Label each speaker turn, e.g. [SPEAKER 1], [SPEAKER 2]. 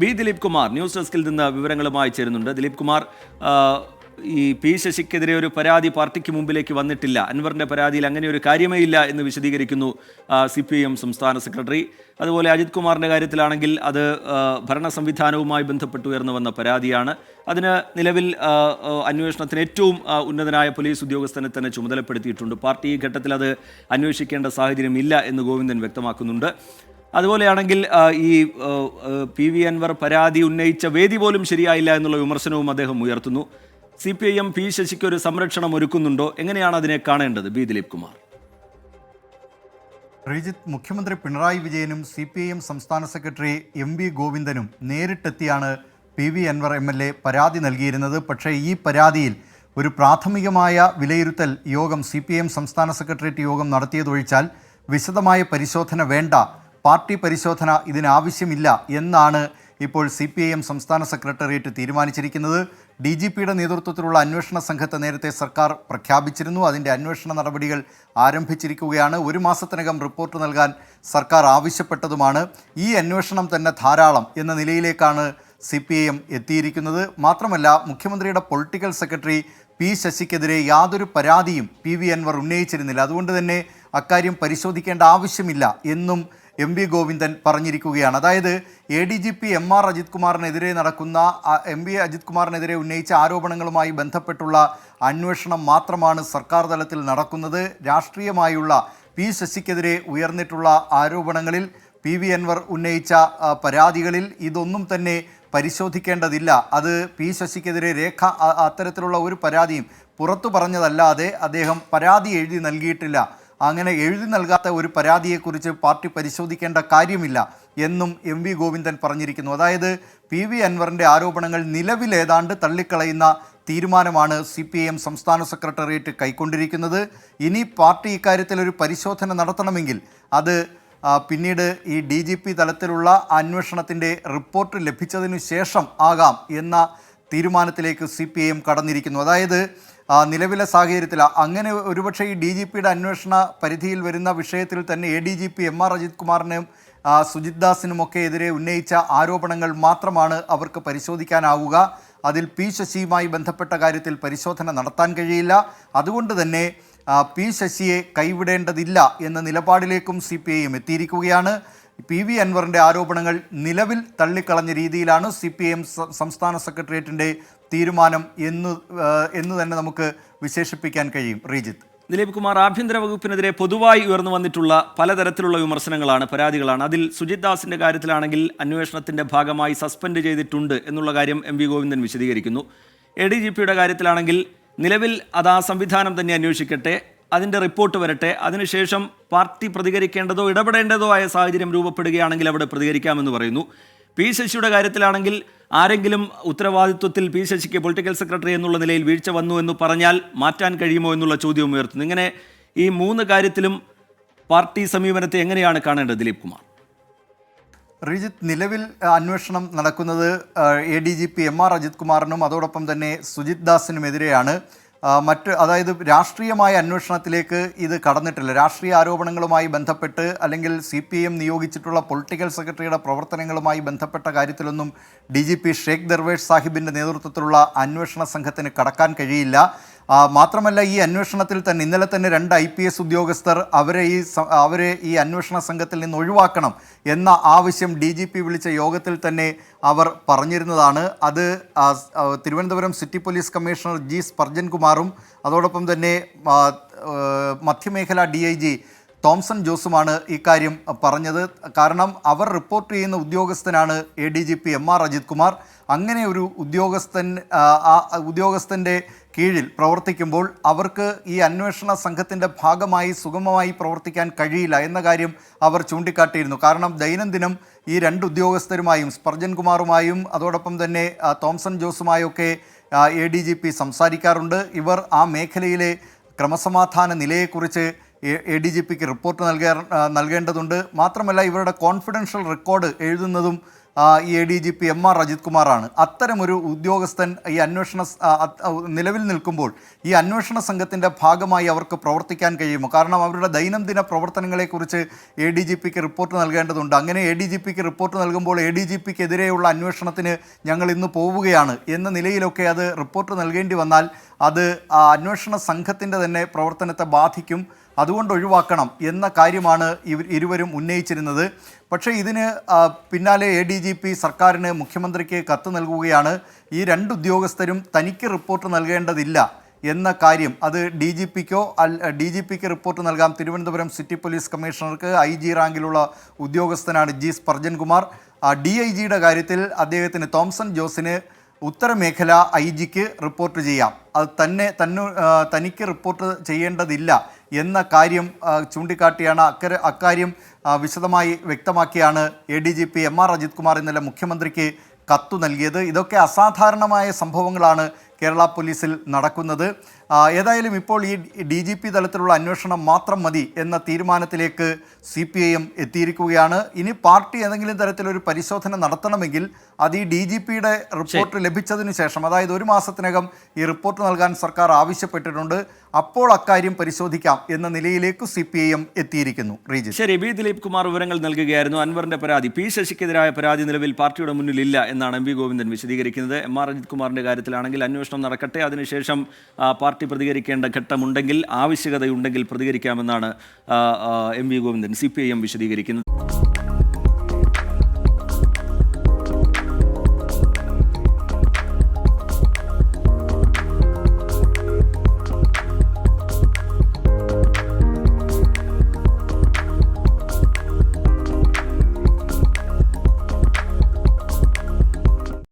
[SPEAKER 1] B Dileep Kumar news ഡെസ്കിൽ നിന്ന് വിവരങ്ങളുമായി ചേരുന്നുണ്ട്. ദിലീപ് കുമാർ ഈ പി ശശിക്കെതിരെ ഒരു പരാതി പാർട്ടിക്ക് മുമ്പിലേക്ക് വന്നിട്ടില്ല. അൻവറിന്റെ പരാതിയിൽ അങ്ങനെ ഒരു കാര്യമേ ഇല്ല എന്ന് വിശദീകരിക്കുന്നു സി പി എം സംസ്ഥാന സെക്രട്ടറി. അതുപോലെ അജിത് കുമാറിന്റെ കാര്യത്തിലാണെങ്കിൽ അത് ഭരണ സംവിധാനവുമായി ബന്ധപ്പെട്ട് ഉയർന്നു വന്ന പരാതിയാണ്. അതിന് നിലവിൽ അന്വേഷണത്തിന് ഏറ്റവും ഉന്നതനായ പോലീസ് ഉദ്യോഗസ്ഥനെ തന്നെ ചുമതലപ്പെടുത്തിയിട്ടുണ്ട്. പാർട്ടി ഈ ഘട്ടത്തിൽ അത് അന്വേഷിക്കേണ്ട സാഹചര്യം ഇല്ല എന്ന് ഗോവിന്ദൻ വ്യക്തമാക്കുന്നുണ്ട്. അതുപോലെയാണെങ്കിൽ ഈ പി വി അൻവർ പരാതി ഉന്നയിച്ച വേദി പോലും ശരിയായില്ല എന്നുള്ള വിമർശനവും അദ്ദേഹം ഉയർത്തുന്നു. C P I M P ശശിക്ക് ഒരു സംരക്ഷണം ഒരുക്കുന്നുണ്ടോ? എങ്ങനെയാണ് അതിനെ കാണേണ്ടത്? ബി ദിലീപ് കുമാർ.
[SPEAKER 2] ശ്രീജിത്ത് മുഖ്യമന്ത്രി പിണറായി വിജയനും സി പി ഐ എം സംസ്ഥാന സെക്രട്ടറി എം വി ഗോവിന്ദനും നേരിട്ടെത്തിയാണ് P V Anvar M L A പരാതി നൽകിയിരുന്നത്. പക്ഷേ ഈ പരാതിയിൽ ഒരു പ്രാഥമികമായ വിലയിരുത്തൽ യോഗം സി പി ഐ എം സംസ്ഥാന സെക്രട്ടേറിയറ്റ് യോഗം നടത്തിയതൊഴിച്ചാൽ വിശദമായ പരിശോധന വേണ്ട പാർട്ടി പരിശോധന ഇതിനാവശ്യമില്ല എന്നാണ് ഇപ്പോൾ സി പി ഐ എം സംസ്ഥാന സെക്രട്ടേറിയറ്റ് തീരുമാനിച്ചിരിക്കുന്നത്. ഡി ജി പിയുടെ നേതൃത്വത്തിലുള്ള അന്വേഷണ സംഘത്തെ നേരത്തെ സർക്കാർ പ്രഖ്യാപിച്ചിരുന്നു. അതിന്റെ അന്വേഷണ നടപടികൾ ആരംഭിച്ചിരിക്കുകയാണ്. ഒരു മാസത്തിനകം റിപ്പോർട്ട് നൽകാൻ സർക്കാർ ആവശ്യപ്പെട്ടതുമാണ്. ഈ അന്വേഷണം തന്നെ ധാരാളം എന്ന നിലയിലേക്കാണ് സി പി ഐ എം എത്തിയിരിക്കുന്നത്. മാത്രമല്ല മുഖ്യമന്ത്രിയുടെ പൊളിറ്റിക്കൽ സെക്രട്ടറി പി ശശിക്കെതിരെ യാതൊരു പരാതിയും പി വി അൻവർ ഉന്നയിച്ചിരുന്നില്ല. അതുകൊണ്ട് തന്നെ അക്കാര്യം പരിശോധിക്കേണ്ട ആവശ്യമില്ല എന്നും എം വി ഗോവിന്ദൻ പറഞ്ഞിരിക്കുകയാണ്. അതായത് A D G P M R Ajith കുമാറിനെതിരെ നടക്കുന്ന എം വി അജിത് കുമാറിനെതിരെ ഉന്നയിച്ച ആരോപണങ്ങളുമായി ബന്ധപ്പെട്ടുള്ള അന്വേഷണം മാത്രമാണ് സർക്കാർ തലത്തിൽ നടക്കുന്നത്. രാഷ്ട്രീയമായുള്ള പി ശശിക്കെതിരെ ഉയർന്നിട്ടുള്ള ആരോപണങ്ങളിൽ പി വി അൻവർ ഉന്നയിച്ച പരാതികളിൽ ഇതൊന്നും തന്നെ പരിശോധിക്കേണ്ടതില്ല. അത് പി ശശിക്കെതിരെ രേഖ അത്തരത്തിലുള്ള ഒരു പരാതിയും പുറത്തു പറഞ്ഞതല്ലാതെ അദ്ദേഹം പരാതി എഴുതി നൽകിയിട്ടില്ല. അങ്ങനെ എഴുതി നൽകാത്ത ഒരു പരാതിയെക്കുറിച്ച് പാർട്ടി പരിശോധിക്കേണ്ട കാര്യമില്ല എന്നും എം വി ഗോവിന്ദൻ പറഞ്ഞിരിക്കുന്നു. അതായത് പി വി അൻവറിന്റെ ആരോപണങ്ങൾ നിലവിലേതാണ്ട് തള്ളിക്കളയുന്ന തീരുമാനമാണ് സി പി എം സംസ്ഥാന സെക്രട്ടേറിയറ്റ് കൈക്കൊണ്ടിരിക്കുന്നത്. ഇനി പാർട്ടി ഇക്കാര്യത്തിൽ ഒരു പരിശോധന നടത്തണമെങ്കിൽ അത് പിന്നീട് ഈ ഡി ജി പി തലത്തിലുള്ള അന്വേഷണത്തിന്റെ റിപ്പോർട്ട് ലഭിച്ചതിനു ശേഷം ആകാം എന്ന തീരുമാനത്തിലേക്ക് സി പി ഐ എം കടന്നിരിക്കുന്നു. അതായത് നിലവിലെ സാഹചര്യത്തിൽ അങ്ങനെ ഒരുപക്ഷെ ഈ ഡി ജി പിയുടെ അന്വേഷണ പരിധിയിൽ വരുന്ന വിഷയത്തിൽ തന്നെ A D G P M R Ajith കുമാറിനും Sujith ദാസിനുമൊക്കെ എതിരെ ഉന്നയിച്ച ആരോപണങ്ങൾ മാത്രമാണ് അവർക്ക് പരിശോധിക്കാനാവുക. അതിൽ പി ശശിയുമായി ബന്ധപ്പെട്ട കാര്യത്തിൽ പരിശോധന നടത്താൻ കഴിയില്ല. അതുകൊണ്ട് തന്നെ പി ശശിയെ കൈവിടേണ്ടതില്ല എന്ന നിലപാടിലേക്കും സി പി ഐ എം എത്തിയിരിക്കുകയാണ്. പി വി അൻവറിന്റെ ആരോപണങ്ങൾ നിലവിൽ തള്ളിക്കളഞ്ഞ രീതിയിലാണ് സി പി ഐ എം സംസ്ഥാന സെക്രട്ടേറിയറ്റിന്റെ തീരുമാനം എന്ന് എന്ന് തന്നെ നമുക്ക് വിശേഷിപ്പിക്കാൻ കഴിയും. റീജിത്ത്.
[SPEAKER 1] ദിലീപ് കുമാർ ആഭ്യന്തര വകുപ്പിനെതിരെ പൊതുവായി ഉയർന്നു വന്നിട്ടുള്ള പലതരത്തിലുള്ള വിമർശനങ്ങളാണ് പരാതികളാണ്. അതിൽ സുജിത് ദാസിന്റെ കാര്യത്തിലാണെങ്കിൽ അന്വേഷണത്തിന്റെ ഭാഗമായി സസ്പെൻഡ് ചെയ്തിട്ടുണ്ട് എന്നുള്ള കാര്യം എം വി ഗോവിന്ദൻ വിശദീകരിക്കുന്നു. എ ഡി ജി പിയുടെ കാര്യത്തിലാണെങ്കിൽ നിലവിൽ അത് ആ സംവിധാനം തന്നെ അന്വേഷിക്കട്ടെ അതിന്റെ റിപ്പോർട്ട് വരട്ടെ അതിനുശേഷം പാർട്ടി പ്രതികരിക്കേണ്ടതോ ഇടപെടേണ്ടതോ ആയ സാഹചര്യം രൂപപ്പെടുകയാണെങ്കിൽ അവിടെ പ്രതികരിക്കാമെന്ന് പറയുന്നു. പി ശശിയുടെ കാര്യത്തിലാണെങ്കിൽ ആരെങ്കിലും ഉത്തരവാദിത്വത്തിൽ പി ശശിക്ക് പൊളിറ്റിക്കൽ സെക്രട്ടറി എന്നുള്ള നിലയിൽ വീഴ്ച വന്നു എന്ന് പറഞ്ഞാൽ മാറ്റാൻ കഴിയുമോ എന്നുള്ള ചോദ്യവും ഉയർത്തുന്നു. ഇങ്ങനെ ഈ മൂന്ന് കാര്യത്തിലും പാർട്ടി സമീപനത്തെ എങ്ങനെയാണ് കാണേണ്ടത് ദിലീപ് കുമാർ?
[SPEAKER 2] റിജിത്ത് നിലവിൽ അന്വേഷണം നടക്കുന്നത് A D G P M R Ajith കുമാറിനും അതോടൊപ്പം തന്നെ സുജിത് ദാസിനുമെതിരെയാണ്. മറ്റ് അതായത് രാഷ്ട്രീയമായ അന്വേഷണത്തിലേക്ക് ഇത് കടന്നിട്ടില്ല. രാഷ്ട്രീയ ആരോപണങ്ങളുമായി ബന്ധപ്പെട്ട് അല്ലെങ്കിൽ സി പി എം നിയോഗിച്ചിട്ടുള്ള പൊളിറ്റിക്കൽ സെക്രട്ടറിയുടെ പ്രവർത്തനങ്ങളുമായി ബന്ധപ്പെട്ട കാര്യത്തിലൊന്നും D G P Sheikh Darvesh സാഹിബിന്റെ നേതൃത്വത്തിലുള്ള അന്വേഷണ സംഘത്തിന് കടക്കാൻ കഴിയില്ല. മാത്രമല്ല ഈ അന്വേഷണത്തിൽ തന്നെ ഇന്നലെ തന്നെ രണ്ട് ഐ പി എസ് ഉദ്യോഗസ്ഥർ അവരെ ഈ അവരെ ഈ അന്വേഷണ സംഘത്തിൽ നിന്ന് ഒഴിവാക്കണം എന്ന ആവശ്യം ഡി ജി പി വിളിച്ച യോഗത്തിൽ തന്നെ അവർ പറഞ്ഞിരുന്നതാണ്. അത് Thiruvananthapuram city police commissioner G Spurgeon കുമാറും അതോടൊപ്പം തന്നെ മധ്യമേഖല ഡി ഐ ജി തോംസൺ ജോസുമാണ് ഇക്കാര്യം പറഞ്ഞത്. കാരണം അവർ റിപ്പോർട്ട് ചെയ്യുന്ന ഉദ്യോഗസ്ഥനാണ് A D G P M R Ajith Kumar. അങ്ങനെ ഒരു ഉദ്യോഗസ്ഥൻ ഉദ്യോഗസ്ഥന്റെ കീഴിൽ പ്രവർത്തിക്കുമ്പോൾ അവർക്ക് ഈ അന്വേഷണ സംഘത്തിന്റെ ഭാഗമായി സുഗമമായി പ്രവർത്തിക്കാൻ കഴിയില്ല എന്ന കാര്യം അവർ ചൂണ്ടിക്കാട്ടിയിരുന്നു. കാരണം ദൈനംദിനം ഈ രണ്ട് ഉദ്യോഗസ്ഥരുമായും സ്പർജൻ കുമാറുമായും അതോടൊപ്പം തന്നെ തോംസൺ ജോസുമായൊക്കെ എ ഡി ജി പി സംസാരിക്കാറുണ്ട്. ഇവർ ആ മേഖലയിലെ ക്രമസമാധാന നിലയെക്കുറിച്ച് എ ഡി ജി പിക്ക് റിപ്പോർട്ട് നൽകാൻ നൽകേണ്ടതുണ്ട്. മാത്രമല്ല ഇവരുടെ കോൺഫിഡൻഷ്യൽ റെക്കോർഡ് എഴുതുന്നതും ഈ A D G P M R Ajith കുമാറാണ് അത്തരമൊരു ഉദ്യോഗസ്ഥൻ ഈ അന്വേഷണ നിലവിൽ നിൽക്കുമ്പോൾ ഈ അന്വേഷണ സംഘത്തിന്റെ ഭാഗമായി അവർക്ക് പ്രവർത്തിക്കാൻ കഴിയുമോ? കാരണം അവരുടെ ദൈനംദിന പ്രവർത്തനങ്ങളെക്കുറിച്ച് എ ഡി ജി പിക്ക് റിപ്പോർട്ട് നൽകേണ്ടതുണ്ട്. അങ്ങനെ എ ഡി ജി പിക്ക് റിപ്പോർട്ട് നൽകുമ്പോൾ എ ഡി ജി പിക്ക് എതിരെയുള്ള അന്വേഷണത്തിന് ഞങ്ങൾ ഇന്ന് പോവുകയാണ് എന്ന നിലയിലൊക്കെ അത് റിപ്പോർട്ട് നൽകേണ്ടി വന്നാൽ അത് അന്വേഷണ സംഘത്തിന്റെ തന്നെ പ്രവർത്തനത്തെ ബാധിക്കും. അതുകൊണ്ട് ഒഴിവാക്കണം എന്ന കാര്യമാണ് ഇവർ ഇരുവരും ഉന്നയിച്ചിരുന്നത്. പക്ഷേ ഇതിന് പിന്നാലെ എ ഡി ജി പി സർക്കാരിന് മുഖ്യമന്ത്രിക്ക് കത്ത് നൽകുകയാണ്. ഈ രണ്ട് ഉദ്യോഗസ്ഥരും തനിക്ക് റിപ്പോർട്ട് നൽകേണ്ടതില്ല എന്ന കാര്യം. അത് ഡി ജി പിക്കോ അൽ ഡി ജി പിക്ക് റിപ്പോർട്ട് നൽകാം. തിരുവനന്തപുരം സിറ്റി പോലീസ് കമ്മീഷണർക്ക് ഐ ജി റാങ്കിലുള്ള ഉദ്യോഗസ്ഥനാണ് G Spurgeon Kumar D I ജിയുടെ കാര്യത്തിൽ അദ്ദേഹത്തിന് തോംസൺ ജോസിന് ഉത്തരമേഖല ഐ ജിക്ക് റിപ്പോർട്ട് ചെയ്യാം. അത് തന്നെ തന്നു തനിക്ക് റിപ്പോർട്ട് ചെയ്യേണ്ടതില്ല എന്ന കാര്യം ചൂണ്ടിക്കാട്ടിയാണ് അക്കര അക്കാര്യം വിശദമായി വ്യക്തമാക്കിയാണ് A D G P M R Ajith Kumar ഇന്നലെ മുഖ്യമന്ത്രിക്ക് കത്തു നൽകിയത്. ഇതൊക്കെ അസാധാരണമായ സംഭവങ്ങളാണ് കേരള പോലീസിൽ നടക്കുന്നത്. ഏതായാലും ഇപ്പോൾ ഈ ഡി ജി പി തലത്തിലുള്ള അന്വേഷണം മാത്രം മതി എന്ന തീരുമാനത്തിലേക്ക് സി പി ഐ എം എത്തിയിരിക്കുകയാണ്. ഇനി പാർട്ടി ഏതെങ്കിലും തരത്തിലൊരു പരിശോധന നടത്തണമെങ്കിൽ അത് ഈ ഡി ജി പിയുടെ റിപ്പോർട്ട് ലഭിച്ചതിന് ശേഷം അതായത് ഒരു മാസത്തിനകം ഈ റിപ്പോർട്ട് നൽകാൻ സർക്കാർ ആവശ്യപ്പെട്ടിട്ടുണ്ട്. അപ്പോൾ അക്കാര്യം പരിശോധിക്കാം എന്ന നിലയിലേക്ക് സി പി ഐ എം എത്തിയിരിക്കുന്നു.
[SPEAKER 1] ശരി ബി ദിലീപ് കുമാർ വിവരങ്ങൾ നൽകുകയായിരുന്നു. അൻവറിന്റെ പരാതി. പി. ശശിക്കെതിരായ പരാതി നിലവിൽ പാർട്ടിയുടെ മുന്നിലില്ല എന്നാണ് എം വി ഗോവിന്ദൻ വിശദീകരിക്കുന്നത്. എം ആർ അജിത് കുമാറിന്റെ കാര്യത്തിലാണെങ്കിൽ അന്വേഷണം നടക്കട്ടെ. അതിനുശേഷം പാർട്ടി പ്രതികരിക്കേണ്ട ഘട്ടമുണ്ടെങ്കിൽ ആവശ്യകതയുണ്ടെങ്കിൽ പ്രതികരിക്കാമെന്നാണ് M V Govindan C P I M വിശദീകരിക്കുന്നത്.